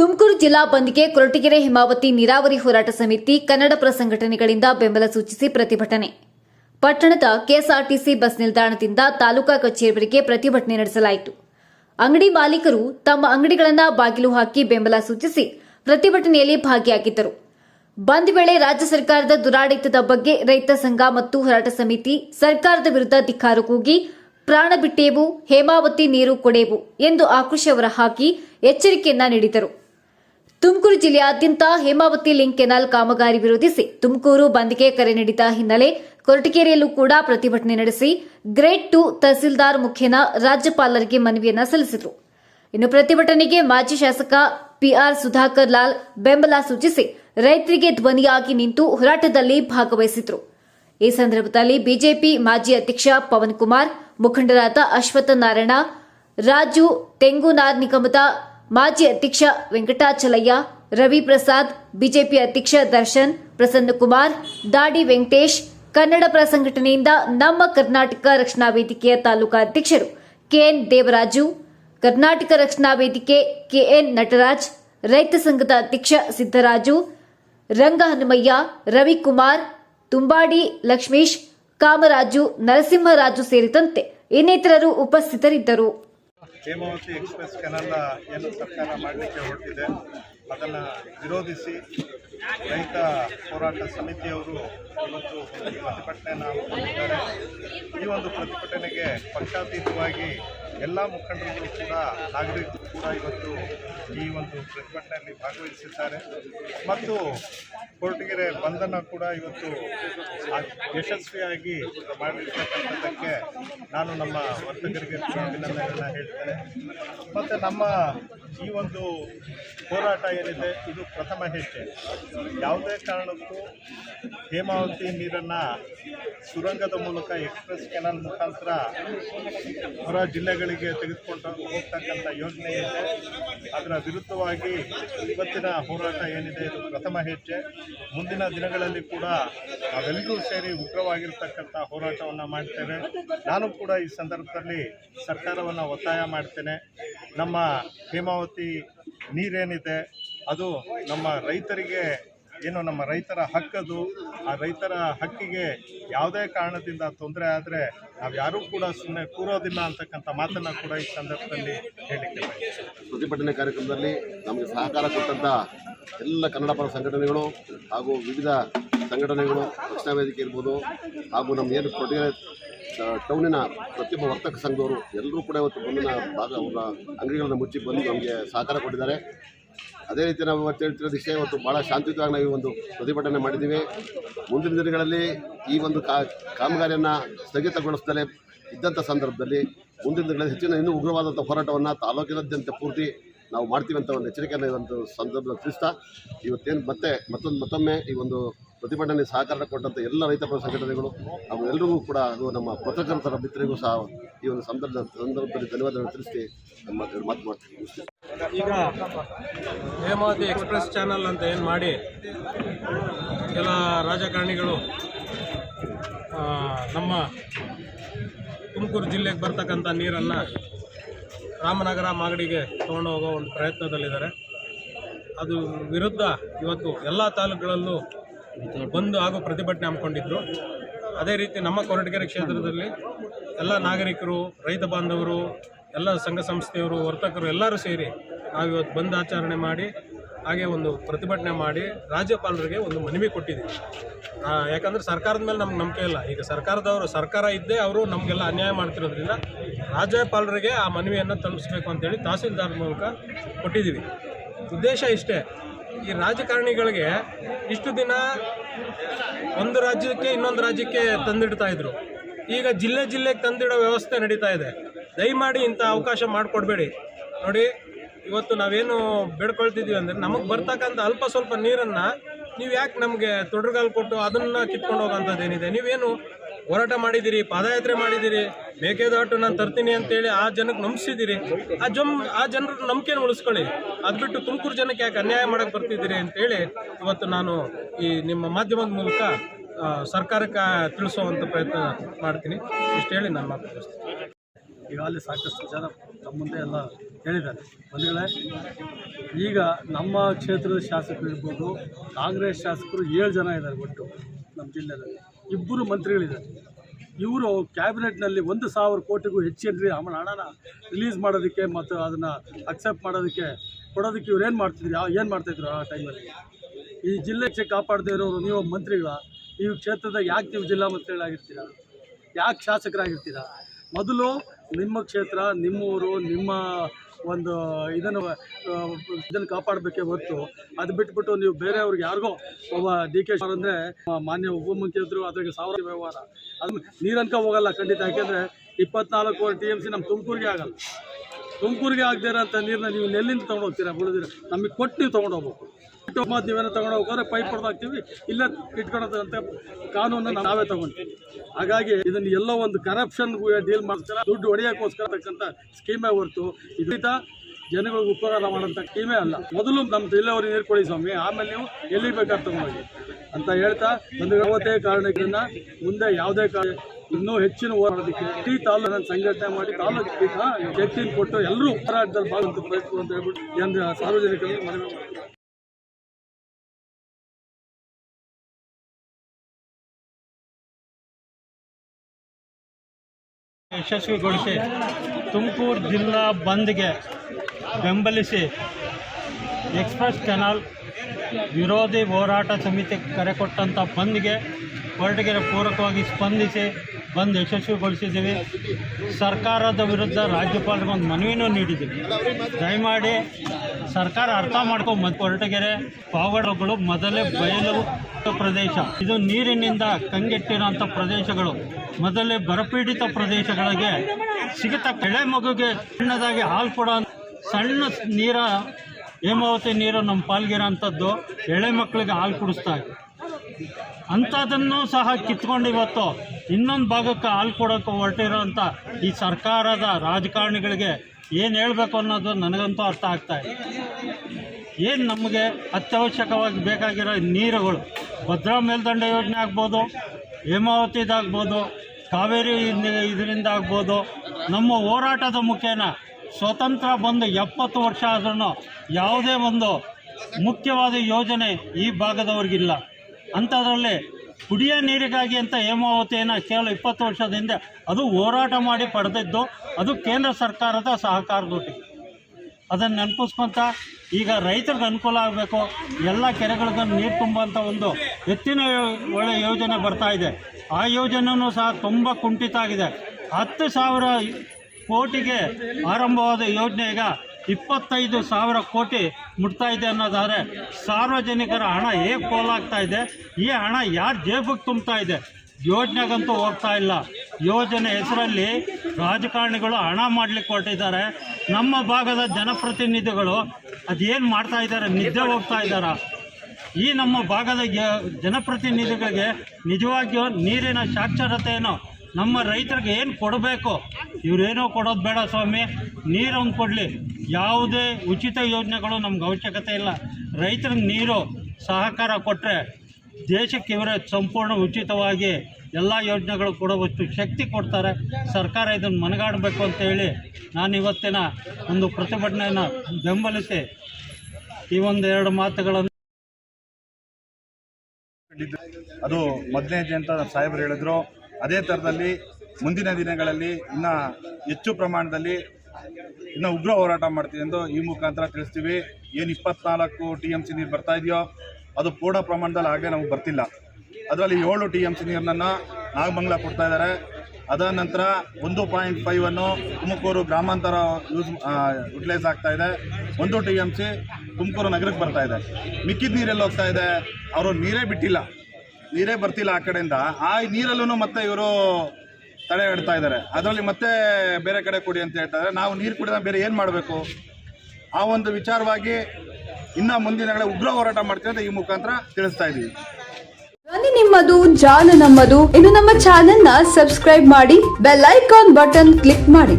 ತುಮಕೂರು ಜಿಲ್ಲಾ ಬಂದ್ಗೆ ಕೊರಟಗೆರೆ ಹಿಮಾವತಿ ನೀರಾವರಿ ಹೋರಾಟ ಸಮಿತಿ ಕನ್ನಡಪರ ಸಂಘಟನೆಗಳಿಂದ ಬೆಂಬಲ ಸೂಚಿಸಿ ಪ್ರತಿಭಟನೆ. ಪಟ್ಟಣದ ಕೆಎಸ್ಆರ್ಟಿಸಿ ಬಸ್ ನಿಲ್ದಾಣದಿಂದ ತಾಲೂಕಾ ಕಚೇರಿವರೆಗೆ ಪ್ರತಿಭಟನೆ ನಡೆಸಲಾಯಿತು. ಅಂಗಡಿ ಮಾಲೀಕರು ತಮ್ಮ ಅಂಗಡಿಗಳನ್ನು ಬಾಗಿಲು ಹಾಕಿ ಬೆಂಬಲ ಸೂಚಿಸಿ ಪ್ರತಿಭಟನೆಯಲ್ಲಿ ಭಾಗಿಯಾಗಿದ್ದರು. ಬಂದ್ ವೇಳೆ ರಾಜ್ಯ ಸರ್ಕಾರದ ದುರಾಡಳಿತದ ಬಗ್ಗೆ ರೈತ ಸಂಘ ಮತ್ತು ಹೋರಾಟ ಸಮಿತಿ ಸರ್ಕಾರದ ವಿರುದ್ಧ ಧಿಕ್ಕಾರ ಕೂಗಿ, ಪ್ರಾಣ ಬಿಟ್ಟೇವು, ಹೇಮಾವತಿ ನೀರು ಕೊಡೆವು ಎಂದು ಆಕ್ರೋಶ ಹೊರಹಾಕಿ ಎಚ್ಚರಿಕೆಯನ್ನ ನೀಡಿದರು. ತುಮಕೂರು ಜಿಲ್ಲೆಯಾದ್ಯಂತ ಹೇಮಾವತಿ ಲಿಂಕ್ ಕೆನಾಲ್ ಕಾಮಗಾರಿ ವಿರೋಧಿಸಿ ತುಮಕೂರು ಬಂದ್ಗೆ ಕರೆ ನೀಡಿದ ಹಿನ್ನೆಲೆ ಕೊರಟಗೆರೆಯಲ್ಲೂ ಕೂಡ ಪ್ರತಿಭಟನೆ ನಡೆಸಿ ಗ್ರೇಡ್ ಟು ತಹಸೀಲ್ದಾರ್ ಮುಖೇನ ರಾಜ್ಯಪಾಲರಿಗೆ ಮನವಿಯನ್ನ ಸಲ್ಲಿಸಿದರು. ಇನ್ನು ಪ್ರತಿಭಟನೆಗೆ ಮಾಜಿ ಶಾಸಕ ಪಿಆರ್ ಸುಧಾಕರ್ ಲಾಲ್ ಬೆಂಬಲ ಸೂಚಿಸಿ ರೈತರಿಗೆ ಧ್ವನಿಯಾಗಿ ನಿಂತು ಹೋರಾಟದಲ್ಲಿ ಭಾಗವಹಿಸಿದ್ರು. ಈ ಸಂದರ್ಭದಲ್ಲಿ ಬಿಜೆಪಿ ಮಾಜಿ ಅಧ್ಯಕ್ಷ ಪವನ್ ಕುಮಾರ್, ಮುಖಂಡರಾದ ಅಶ್ವತ್ಥ ನಾರಾಯಣ, ರಾಜು ತೆಂಗುನಾರ್ ನಿಗಮದ ಮಾಜಿ ಅಧ್ಯಕ್ಷ ವೆಂಕಟಾಚಲಯ್ಯ, ರವಿ ಪ್ರಸಾದ್, ಬಿಜೆಪಿ ಅಧ್ಯಕ್ಷ ದರ್ಶನ್ ಪ್ರಸನ್ನಕುಮಾರ್ ದಾಡಿ ವೆಂಕಟೇಶ್ ಕನ್ನಡಪರ ಸಂಘಟನೆಯಿಂದ ನಮ್ಮ ಕರ್ನಾಟಕ ರಕ್ಷಣಾ ವೇದಿಕೆಯ ತಾಲೂಕಾ ಅಧ್ಯಕ್ಷರು ಕೆಎನ್ ದೇವರಾಜು, ಕರ್ನಾಟಕ ರಕ್ಷಣಾ ವೇದಿಕೆ ಕೆಎನ್ ನಟರಾಜ್, ರೈತ ಸಂಘದ ಅಧ್ಯಕ್ಷ ಸಿದ್ದರಾಜು ರಂಗ ಹನುಮಯ್ಯ ರವಿಕುಮಾರ್ ತುಂಬಾಡಿ ಲಕ್ಷ್ಮೀಶ್, ಕಾಮರಾಜು, ನರಸಿಂಹರಾಜು ಸೇರಿದಂತೆ ಇನ್ನಿತರರು ಉಪಸ್ಥಿತರಿದ್ದರು. ಹೇಮಾವತಿ ಎಕ್ಸ್ಪ್ರೆಸ್ ಕೆನಲ್ನ ಏನು ಸರ್ಕಾರ ಮಾಡಲಿಕ್ಕೆ ಹೊರಟಿದೆ? ಅದನ್ನು ವಿರೋಧಿಸಿ ರೈತ ಹೋರಾಟ ಸಮಿತಿಯವರು ಇವತ್ತು ಪ್ರತಿಭಟನೆಯನ್ನು ಹಮ್ಮಿಕೊಂಡಿದ್ದಾರೆ ಈ ಒಂದು ಪ್ರತಿಭಟನೆಗೆ ಪಕ್ಷಾತೀತವಾಗಿ ಎಲ್ಲ ಮುಖಂಡರುಗಳು ಕೂಡ, ನಾಗರಿಕರು ಕೂಡ ಇವತ್ತು ಈ ಒಂದು ಪ್ರತಿಭಟನೆಯಲ್ಲಿ ಭಾಗವಹಿಸಿದ್ದಾರೆ. ಮತ್ತು ಕೊರಟಗೆರೆ ಬಂಧನ ಕೂಡ ಇವತ್ತು ಯಶಸ್ವಿಯಾಗಿ ಮಾಡಿರ್ತಕ್ಕಂಥದ್ದಕ್ಕೆ ನಾನು ನಮ್ಮ ವರ್ತಕರಿಗೆ ಅಭಿನಂದನೆಗಳನ್ನ ಹೇಳ್ತೇನೆ. ಮತ್ತು ನಮ್ಮ ಈ ಒಂದು ಹೋರಾಟ ಏನಿದೆ ಇದು ಪ್ರಥಮ ಹೆಜ್ಜೆ. ಯಾವುದೇ ಕಾರಣಕ್ಕೂ ಹೇಮಾವತಿ ನೀರನ್ನು ಸುರಂಗದ ಮೂಲಕ ಎಕ್ಸ್ಪ್ರೆಸ್ ಕೆನಲ್ ಮುಖಾಂತರ ಹೊರ ಜಿಲ್ಲೆಗಳಿಗೆ ತೆಗೆದುಕೊಂಡು ಹೋಗ್ತಕ್ಕಂಥ ಯೋಜನೆ ಇದೆ. ಅದರ ವಿರುದ್ಧವಾಗಿ ಇವತ್ತಿನ ಹೋರಾಟ ಏನಿದೆ, ಇದು ಪ್ರಥಮ ಹೆಜ್ಜೆ. ಮುಂದಿನ ದಿನಗಳಲ್ಲಿ ಕೂಡ ನಾವೆಲ್ಲರೂ ಸೇರಿ ಉಗ್ರವಾಗಿರ್ತಕ್ಕಂಥ ಹೋರಾಟವನ್ನು ಮಾಡ್ತೇವೆ. ನಾನು ಕೂಡ ಈ ಸಂದರ್ಭದಲ್ಲಿ ಸರ್ಕಾರವನ್ನು ಒತ್ತಾಯ ಮಾಡ್ತೇನೆ. ನಮ್ಮ ಹೇಮಾವತಿ ನೀರೇನಿದೆ ಅದು ನಮ್ಮ ರೈತರಿಗೆ ಏನು ನಮ್ಮ ರೈತರ ಹಕ್ಕದು, ಆ ರೈತರ ಹಕ್ಕಿಗೆ ಯಾವುದೇ ಕಾರಣದಿಂದ ತೊಂದರೆ ಆದರೆ ನಾವು ಯಾರೂ ಕೂಡ ಸುಮ್ಮನೆ ಕೂರೋದಿಲ್ಲ ಅಂತಕ್ಕಂಥ ಮಾತನ್ನು ಕೂಡ ಈ ಸಂದರ್ಭದಲ್ಲಿ ಹೇಳಿಕೆ ಪ್ರತಿಭಟನೆ ಕಾರ್ಯಕ್ರಮದಲ್ಲಿ ನಮಗೆ ಸಹಕಾರ ಕೊಟ್ಟಂಥ ಎಲ್ಲ ಕನ್ನಡ ಪರ ಸಂಘಟನೆಗಳು ಹಾಗೂ ವಿವಿಧ ಸಂಘಟನೆಗಳು ರಕ್ಷಣಾ ವೇದಿಕೆ ಇರ್ಬೋದು ಹಾಗೂ ನಮ್ಮ ಏನು ಕೊಟ್ಟಿಗೆ ಟೌನಿನ ಪ್ರತಿಯೊಬ್ಬ ವರ್ತಕ ಸಂಘದವರು ಎಲ್ಲರೂ ಕೂಡ ಇವತ್ತು ಬಂದಿನ ಭಾಗ ಅವರ ಅಂಗಡಿಗಳನ್ನು ಮುಚ್ಚಿ ಬಂದು ನಮಗೆ ಸಹಕಾರ ಕೊಟ್ಟಿದ್ದಾರೆ. ಅದೇ ರೀತಿ ನಾವು ಇವತ್ತು ಹೇಳ್ತಿರೋ ವಿಷಯ ಇವತ್ತು ಭಾಳ ಶಾಂತಿಯುತವಾಗಿ ನಾವು ಈ ಒಂದು ಪ್ರತಿಭಟನೆ ಮಾಡಿದ್ದೀವಿ. ಮುಂದಿನ ದಿನಗಳಲ್ಲಿ ಈ ಒಂದು ಕಾಮಗಾರಿಯನ್ನು ಸ್ಥಗಿತಗೊಳಿಸದಲೇ ಇದ್ದಂಥ ಸಂದರ್ಭದಲ್ಲಿ ಮುಂದಿನ ದಿನಗಳಲ್ಲಿ ಹೆಚ್ಚಿನ ಇನ್ನೂ ಉಗ್ರವಾದಂಥ ಹೋರಾಟವನ್ನು ತಾಲೂಕಿನಾದ್ಯಂತ ಪೂರ್ತಿ ನಾವು ಮಾಡ್ತೀವಿ ಅಂತ ಒಂದು ಎಚ್ಚರಿಕೆಯನ್ನು ಒಂದು ಸಂದರ್ಭದಲ್ಲಿ ತಿಳಿಸ್ತಾ, ಇವತ್ತೇನು ಮತ್ತೆ ಮತ್ತೊಂದು ಮತ್ತೊಮ್ಮೆ ಈ ಒಂದು ಪ್ರತಿಭಟನೆ ಸಹಕಾರ ಕೊಟ್ಟಂಥ ಎಲ್ಲ ರೈತ ಪರ ಸಂಘಟನೆಗಳು ಹಾಗೂ ಎಲ್ಲರಿಗೂ ಕೂಡ ಹಾಗೂ ನಮ್ಮ ಪತ್ರಕರ್ತರ ಮಿತ್ರರಿಗೂ ಸಹ ಈ ಒಂದು ಸಂದರ್ಭ ಸಂದರ್ಭದಲ್ಲಿ ಧನ್ಯವಾದಗಳನ್ನು ತಿಳಿಸಿ ನಮ್ಮ ಮಾತು ಮಾಡ್ತೀವಿ ಈಗ ಹೇಮಾವತಿ ಎಕ್ಸ್ಪ್ರೆಸ್ ಚಾನಲ್ ಅಂತ ಏನು ಮಾಡಿ ಕೆಲ ರಾಜಕಾರಣಿಗಳು ನಮ್ಮ ತುಮಕೂರು ಜಿಲ್ಲೆಗೆ ಬರ್ತಕ್ಕಂಥ ನೀರನ್ನು ರಾಮನಗರ ಮಾಗಡಿಗೆ ತೊಗೊಂಡು ಹೋಗೋ ಒಂದು ಪ್ರಯತ್ನದಲ್ಲಿದ್ದಾರೆ. ಅದು ವಿರುದ್ಧ ಇವತ್ತು ಎಲ್ಲ ತಾಲೂಕುಗಳಲ್ಲೂ ಬಂದು ಹಾಗೂ ಪ್ರತಿಭಟನೆ ಹಮ್ಮಿಕೊಂಡಿದ್ರು. ಅದೇ ರೀತಿ ನಮ್ಮ ಕೊರಟಗೆರೆ ಕ್ಷೇತ್ರದಲ್ಲಿ ಎಲ್ಲ ನಾಗರಿಕರು, ರೈತ ಬಾಂಧವರು, ಎಲ್ಲ ಸಂಘ ಸಂಸ್ಥೆಯವರು, ವರ್ತಕರು ಎಲ್ಲರೂ ಸೇರಿ ನಾವು ಇವತ್ತು ಬಂದ್ ಆಚರಣೆ ಮಾಡಿ, ಹಾಗೆ ಒಂದು ಪ್ರತಿಭಟನೆ ಮಾಡಿ ರಾಜ್ಯಪಾಲರಿಗೆ ಒಂದು ಮನವಿ ಕೊಟ್ಟಿದ್ದೀವಿ. ಯಾಕಂದ್ರೆ ಸರ್ಕಾರದ ಮೇಲೆ ನಮ್ಗೆ ನಂಬಿಕೆ ಇಲ್ಲ. ಈಗ ಸರ್ಕಾರದವರು, ಸರ್ಕಾರ ಇದ್ದೇ ಅವರು ನಮಗೆಲ್ಲ ಅನ್ಯಾಯ ಮಾಡ್ತಿರೋದ್ರಿಂದ ರಾಜ್ಯಪಾಲರಿಗೆ ಆ ಮನವಿಯನ್ನು ತಲುಪಿಸ್ಬೇಕು ಅಂತೇಳಿ ತಹಸೀಲ್ದಾರ್ ಮೂಲಕ ಕೊಟ್ಟಿದ್ದೀವಿ. ಉದ್ದೇಶ ಇಷ್ಟೇ. ಈ ರಾಜಕಾರಣಿಗಳಿಗೆ ಇಷ್ಟು ದಿನ ಒಂದು ರಾಜ್ಯಕ್ಕೆ ಇನ್ನೊಂದು ರಾಜ್ಯಕ್ಕೆ ತಂದಿಡ್ತಾ ಇದ್ರು. ಈಗ ಜಿಲ್ಲೆ ಜಿಲ್ಲೆಗೆ ತಂದಿಡೋ ವ್ಯವಸ್ಥೆ ನಡೀತಾ ಇದೆ. ದಯಮಾಡಿ ಇಂಥ ಅವಕಾಶ ಮಾಡಿಕೊಡ್ಬೇಡಿ. ನೋಡಿ, ಇವತ್ತು ನಾವೇನು ಬೇಡ್ಕೊಳ್ತಿದ್ದೀವಿ ಅಂದರೆ ನಮಗೆ ಬರ್ತಕ್ಕಂಥ ಅಲ್ಪ ಸ್ವಲ್ಪ ನೀರನ್ನು ನೀವು ಯಾಕೆ ನಮಗೆ ತೊಡರ್ಗಾಲು ಕೊಟ್ಟು ಅದನ್ನು ಕಿತ್ಕೊಂಡು ಹೋಗೋಂಥದ್ದು ಏನಿದೆ ನೀವೇನು ಹೋರಾಟ ಮಾಡಿದ್ದೀರಿ, ಪಾದಯಾತ್ರೆ ಮಾಡಿದ್ದೀರಿ, ಮೇಕೆದಾಟು ನಾನು ತರ್ತೀನಿ ಅಂತೇಳಿ ಆ ಜನಕ್ಕೆ ನಂಬಿಸಿದ್ದೀರಿ. ಆ ಜಮ್, ಆ ಜನರ ನಂಬಿಕೆನ ಉಳಿಸ್ಕೊಳ್ಳಿ? ಅದು ಬಿಟ್ಟು ತುಮಕೂರು ಜನಕ್ಕೆ ಯಾಕೆ ಅನ್ಯಾಯ ಮಾಡೋಕ್ಕೆ ಬರ್ತಿದ್ದೀರಿ ಅಂತೇಳಿ ಇವತ್ತು ನಾನು ಈ ನಿಮ್ಮ ಮಾಧ್ಯಮದ ಮೂಲಕ ಸರ್ಕಾರಕ್ಕೆ ತಿಳಿಸುವಂಥ ಪ್ರಯತ್ನ ಮಾಡ್ತೀನಿ. ಇಷ್ಟು ಹೇಳಿ ನಾನು ಮಾತು ಈಗ ಈಗಾಗಲೇ ಸಾಕಷ್ಟು ಜನ ತಮ್ಮ ಮುಂದೆ ಎಲ್ಲ ಹೇಳಿದ್ದಾರೆ. ಬಂಧುಗಳೇ, ಈಗ ನಮ್ಮ ಕ್ಷೇತ್ರದ ಶಾಸಕರು ಇರ್ಬೋದು, ಕಾಂಗ್ರೆಸ್ ಶಾಸಕರು ಏಳು ಜನ ಇದ್ದಾರೆ ಒಟ್ಟು ನಮ್ಮ ಜಿಲ್ಲೆಯಲ್ಲಿ. ಇಬ್ಬರು ಮಂತ್ರಿಗಳಿದ್ದಾರೆ. ಇವರು ಕ್ಯಾಬಿನೆಟ್ನಲ್ಲಿ ಒಂದು ಸಾವಿರ ಕೋಟಿಗೂ ಹೆಚ್ಚಿನ ಆಮೇಲೆ ಹಣನ ರಿಲೀಸ್ ಮಾಡೋದಕ್ಕೆ ಮತ್ತು ಅದನ್ನು ಅಕ್ಸೆಪ್ಟ್ ಮಾಡೋದಕ್ಕೆ ಕೊಡೋದಕ್ಕೆ ಇವ್ರು ಏನು ಮಾಡ್ತಿದ್ರು? ಏನು ಮಾಡ್ತಾಯಿದ್ರು ಆ ಟೈಮಲ್ಲಿ? ಈ ಜಿಲ್ಲೆ ಕಾಪಾಡದೇ ಇರೋರು ನೀವು ಮಂತ್ರಿಗಳ, ಈ ಕ್ಷೇತ್ರದಾಗ ಯಾಕೆ ನೀವು ಜಿಲ್ಲಾ ಮಂತ್ರಿಗಳಾಗಿರ್ತೀರ? ಯಾಕೆ ಶಾಸಕರಾಗಿರ್ತೀರ? ಮೊದಲು ನಿಮ್ಮ ಕ್ಷೇತ್ರ, ನಿಮ್ಮ ಊರು, ನಿಮ್ಮ ಒಂದು ಇದನ್ನು ಇದನ್ನು ಕಾಪಾಡಬೇಕೇ ಹೊರತು ಅದು ಬಿಟ್ಬಿಟ್ಟು ನೀವು ಬೇರೆಯವ್ರಿಗೆ ಯಾರಿಗೋ ಒಬ್ಬ ಡಿ ಕೆ ಶಿವ ಅಂದರೆ ಮಾನ್ಯ ಉಪಮುಖ್ಯಮಂತ್ರಿಗಳು ಅದಕ್ಕೆ ಸಾವಿರ ವ್ಯವಹಾರ. ಅದು ನೀರನ್ಕ ಹೋಗಲ್ಲ ಖಂಡಿತ. ಯಾಕೆಂದರೆ ಇಪ್ಪತ್ನಾಲ್ಕು ಟಿ ಎಂ ಸಿ ನಮ್ಮ ತುಮಕೂರಿಗೆ ಆಗಲ್ಲ. ತುಮಕೂರಿಗೆ ಆಗದೇ ಇರೋಂಥ ನೀರನ್ನ ನೀವು ನೆಲ್ಲಿಂದ ತೊಗೊಂಡು ಹೋಗ್ತೀರಾ? ಉಳಿದಿರ ನಮಗೆ ಕೊಟ್ಟು ನೀವು ತೊಗೊಂಡು ಹೋಗ್ಬೇಕು. ಬಿಟ್ಟು ಮತ್ತು ನೀವೇನೋ ತೊಗೊಂಡು ಹೋಗೋದ್ರೆ ಪೈಪ್ ಹೊಡೆದು ಹಾಕ್ತೀವಿ. ಇಲ್ಲ ಇಟ್ಕೊಳ್ಳೋದಂತ ಕಾನೂನನ್ನು ನಾವೇ ತಗೊಂತೀವಿ. ಹಾಗಾಗಿ ಇದನ್ನು ಎಲ್ಲೋ ಒಂದು ಕರಪ್ಷನ್ ಡೀಲ್ ಮಾಡ್ತಾರೆ? ದುಡ್ಡು ಹೊಡೆಯೋಕ್ಕೋಸ್ಕರ ತಕ್ಕಂಥ ಸ್ಕೀಮೇ ಹೊರತು. ಇದರಿಂದ ಜನಗಳಿಗೆ ಉಪಕಾರ ಮಾಡೋಂಥ ಸ್ಕೀಮೇ ಅಲ್ಲ. ಮೊದಲು ನಮ್ಮ ಜಿಲ್ಲೆಯವರು ನೀರು ಕೊಡಿ ಸ್ವಾಮಿ, ಆಮೇಲೆ ನೀವು ಎಲ್ಲಿ ಬೇಕಾದ್ರೆ ತಗೊಂಡೋಗಿ ಅಂತ ಹೇಳ್ತಾ ಒಂದು ಯಾವುದೇ ಕಾರಣಕ್ಕಿಂತ ಮುಂದೆ ಯಾವುದೇ ಕಾರಣ ಇನ್ನೂ ಹೆಚ್ಚಿನ ಹೋರಾಡೋದಕ್ಕೆ ಇಡೀ ತಾಲೂಕನ್ನು ಸಂಘಟನೆ ಮಾಡಿ ತಾಲೂಕು ಶಕ್ತಿನ ಕೊಟ್ಟು ಎಲ್ಲರೂ ಹೋರಾಟದಲ್ಲಿ ಭಾಗವಹಿಸಬೇಕು ಅಂತ ಹೇಳ್ಬಿಟ್ಟು ಜನರ ಸಾರ್ವಜನಿಕರಿಗೆ ಮನವಿ ಯಶಸ್ವಿಗೊಳಿಸಿ ತುಮಕೂರು ಜಿಲ್ಲಾ ಬಂದ್ಗೆ ಬೆಂಬಲಿಸಿ ಎಕ್ಸ್ಪ್ರೆಸ್ ಕೆನಾಲ್ ವಿರೋಧಿ ಹೋರಾಟ ಸಮಿತಿ ಕರೆ ಕೊಟ್ಟಂಥ ಬಂದ್ಗೆ ಹೊರಟಗೆರೆ ಪೂರಕವಾಗಿ ಸ್ಪಂದಿಸಿ ಬಂದು ಯಶಸ್ವಿಗೊಳಿಸಿದ್ದೀವಿ. ಸರ್ಕಾರದ ವಿರುದ್ಧ ರಾಜ್ಯಪಾಲರಿಗೆ ಒಂದು ಮನವಿನೂ ನೀಡಿದ್ದೀವಿ. ದಯಮಾಡಿ ಸರ್ಕಾರ ಅರ್ಥ ಮಾಡ್ಕೊಂಡು ಮತ್ತು ಹೊರಟಗೆರೆ ಪಾವಗಡಗಳು ಮೊದಲೇ ಬಯಲು ಪ್ರದೇಶ. ಇದು ನೀರಿನಿಂದ ಕಂಗೆಟ್ಟಿರೋಂಥ ಪ್ರದೇಶಗಳು, ಮೊದಲೇ ಬರಪೀಡಿತ ಪ್ರದೇಶಗಳಿಗೆ ಸಿಗುತ್ತಾ ಕೆಳೆ ಮಗುಗೆ ಸಣ್ಣದಾಗಿ ಹಾಲು ಕೊಡೋ ಸಣ್ಣ ನೀರ, ಹೇಮಾವತಿ ನೀರು ನಮ್ಮ ಪಾಲ್ಗಿರೋ ಅಂಥದ್ದು ಎಳೆ ಮಕ್ಕಳಿಗೆ ಹಾಲು ಕುಡಿಸ್ತಾ ಇದೆ. ಅಂಥದ್ದನ್ನು ಸಹ ಕಿತ್ಕೊಂಡು ಇವತ್ತು ಇನ್ನೊಂದು ಭಾಗಕ್ಕೆ ಹಾಲು ಕೊಡೋಕ್ಕೆ ಹೊರಟಿರೋಂಥ ಈ ಸರ್ಕಾರದ ರಾಜಕಾರಣಿಗಳಿಗೆ ಏನು ಹೇಳಬೇಕು ಅನ್ನೋದು ನನಗಂತೂ ಅರ್ಥ ಆಗ್ತಾ ಇದೆ ಏನು ನಮಗೆ ಅತ್ಯವಶ್ಯಕವಾಗಿ ಬೇಕಾಗಿರೋ ನೀರುಗಳು? ಭದ್ರಾ ಮೇಲ್ದಂಡೆ ಯೋಜನೆ ಆಗ್ಬೋದು ಹೇಮಾವತಿದಾಗ್ಬೋದು ಕಾವೇರಿ ಇದರಿಂದ ಆಗ್ಬೋದು. ನಮ್ಮ ಹೋರಾಟದ ಮುಖೇನ ಸ್ವತಂತ್ರ ಬಂದು ಎಪ್ಪತ್ತು ವರ್ಷ ಆದ್ರೂ ಯಾವುದೇ ಒಂದು ಮುಖ್ಯವಾದ ಯೋಜನೆ ಈ ಭಾಗದವ್ರಿಗಿಲ್ಲ. ಅಂಥದ್ರಲ್ಲಿ ಕುಡಿಯ ನೀರಿಗಾಗಿ ಅಂತ ಹೇಮಾವತಿಯನ್ನು ಕೇವಲ ಇಪ್ಪತ್ತು ವರ್ಷದ ಹಿಂದೆ ಅದು ಹೋರಾಟ ಮಾಡಿ ಪಡೆದಿದ್ದು, ಅದು ಕೇಂದ್ರ ಸರ್ಕಾರದ ಸಹಕಾರದೊಟ್ಟಿಗೆ. ಅದನ್ನು ನೆನಪಿಸ್ಕೊಂತ ಈಗ ರೈತರಿಗೆ ಅನುಕೂಲ ಆಗಬೇಕು, ಎಲ್ಲ ಕೆರೆಗಳಿಗೂ ನೀರು ತುಂಬುವಂಥ ಒಂದು ಎತ್ತಿನ ಒಳ್ಳೆ ಯೋಜನೆ ಬರ್ತಾ ಇದೆ. ಆ ಯೋಜನೆಯೂ ಸಹ ತುಂಬ ಕುಂಠಿತ ಆಗಿದೆ. ಹತ್ತು ಸಾವಿರ ಕೋಟಿಗೆ ಆರಂಭವಾದ ಯೋಜನೆ ಈಗ ಇಪ್ಪತ್ತೈದು ಸಾವಿರ ಕೋಟಿ ಮುಟ್ತಾ ಇದೆ ಅನ್ನೋದಾದರೆ ಸಾರ್ವಜನಿಕರ ಹಣ ಹೇಗೆ ಪೋಲಾಗ್ತಾ ಇದೆ? ಈ ಹಣ ಯಾರು ಜೇಬಿಗೆ ತುಂಬ್ತಾ ಇದೆ? ಯೋಜನೆಗಂತೂ ಹೋಗ್ತಾ ಇಲ್ಲ. ಯೋಜನೆ ಹೆಸರಲ್ಲಿ ರಾಜಕಾರಣಿಗಳು ಹಣ ಮಾಡಲಿಕ್ಕೆ ಹೊರಟಿದ್ದಾರೆ. ನಮ್ಮ ಭಾಗದ ಜನಪ್ರತಿನಿಧಿಗಳು ಅದೇನು ಮಾಡ್ತಾ ಇದ್ದಾರೆ? ನಿದ್ದೆ ಹೋಗ್ತಾ ಇದ್ದಾರಾ? ಈ ನಮ್ಮ ಭಾಗದ ಜನಪ್ರತಿನಿಧಿಗಳಿಗೆ ನಿಜವಾಗಿಯೂ ನೀರಿನ ಸಾಕ್ಷರತೆಯನ್ನು ನಮ್ಮ ರೈತರಿಗೆ ಏನು ಕೊಡಬೇಕು? ಇವರೇನೋ ಕೊಡೋದು ಬೇಡ ಸ್ವಾಮಿ. ನೀರೊಂದು ಕೊಡಲಿ. ಯಾವುದೇ ಉಚಿತ ಯೋಜನೆಗಳು ನಮ್ಗೆ ಅವಶ್ಯಕತೆ ಇಲ್ಲ. ರೈತರಿಗೆ ನೀರು, ಸಹಕಾರ ಕೊಟ್ಟರೆ ದೇಶಕ್ಕೆ ಇವರೇ ಸಂಪೂರ್ಣ ಉಚಿತವಾಗಿ ಎಲ್ಲ ಯೋಜನೆಗಳು ಕೊಡುವಷ್ಟು ಶಕ್ತಿ ಕೊಡ್ತಾರೆ. ಸರ್ಕಾರ ಇದನ್ನು ಮನಗಾಡಬೇಕು ಅಂತ ಹೇಳಿ ನಾನು ಇವತ್ತಿನ ಒಂದು ಪ್ರತಿಭಟನೆಯನ್ನು ಬೆಂಬಲಿಸಿ ಈ ಒಂದು ಎರಡು ಮಾತುಗಳನ್ನು ಅದು ಮೊದಲನೇ ಅಂತ ಸಾಹೇಬರು ಹೇಳಿದ್ರು. ಅದೇ ಥರದಲ್ಲಿ ಮುಂದಿನ ದಿನಗಳಲ್ಲಿ ಇನ್ನ ಹೆಚ್ಚು ಪ್ರಮಾಣದಲ್ಲಿ ಇನ್ನು ಉಗ್ರ ಹೋರಾಟ ಮಾಡ್ತೀವಿ ಎಂದು ಈ ಮುಖಾಂತರ ತಿಳಿಸ್ತೀವಿ. ಏನು ಇಪ್ಪತ್ನಾಲ್ಕು ಟಿ ಎಂ ಸಿ ನೀರು ಬರ್ತಾ ಇದೆಯೋ ಅದು ಪೂರ್ಣ ಪ್ರಮಾಣದಲ್ಲಿ ಆಗಲೇ ನಮಗೆ ಬರ್ತಿಲ್ಲ. ಅದರಲ್ಲಿ ಏಳು ಟಿ ಎಂ ಸಿ ನೀರನ್ನು ನಾಗಮಂಗಲ ಕೊಡ್ತಾ ಇದ್ದಾರೆ ಅದಾದ ನಂತರ ಒಂದು ಪಾಯಿಂಟ್ ಫೈವ್ ಅನ್ನು ತುಮಕೂರು ಗ್ರಾಮಾಂತರ ಯೂಸ್ ಯುಟಿಲೈಸ್ ಆಗ್ತಾ ಇದೆ. ಒಂದು ಟಿ ಎಂ ಸಿ ತುಮಕೂರು ನಗರಕ್ಕೆ ಬರ್ತಾ ಇದೆ. ಮಿಕ್ಕಿದ ನೀರೆಲ್ಲ ಹೋಗ್ತಾ ಇದೆ. ಅವರು ನೀರೇ ಬಿಟ್ಟಿಲ್ಲ. ನೀರೇ ಬರ್ತಿಲ್ಲ ಆ ಕಡೆಯಿಂದ. ಆ ನೀರಲ್ಲೂ ಮತ್ತೆ ಇವರು ತಡೆ ಇಡ್ತಾ ಇದ್ದಾರೆ ಅದರಲ್ಲಿ ಮತ್ತೆ ಬೇರೆ ಕಡೆ ಕೊಡಿ ಅಂತ ಹೇಳ್ತಾರೆ ನಾವು ನೀರು ಕುಡಿದ ಬೇರೆ ಏನು ಮಾಡಬೇಕು? ಆ ಒಂದು ವಿಚಾರವಾಗಿ ಇನ್ನ ಮುಂದಿನ ಉಗ್ರ ಹೋರಾಟ ಮಾಡ್ತೀವಿ ಈ ಮುಖಾಂತರ ತಿಳಿಸ್ತಾ ಇದ್ದೀವಿ ಧ್ವನಿ ನಿಮ್ಮದು ಜಾಲ ನಮ್ಮದು. ಇನ್ನು ನಮ್ಮ ಚಾನೆಲ್ನ ಸಬ್ಸ್ಕ್ರೈಬ್ ಮಾಡಿ ಬೆಲ್ ಐಕಾನ್ ಬಟನ್ ಕ್ಲಿಕ್ ಮಾಡಿ.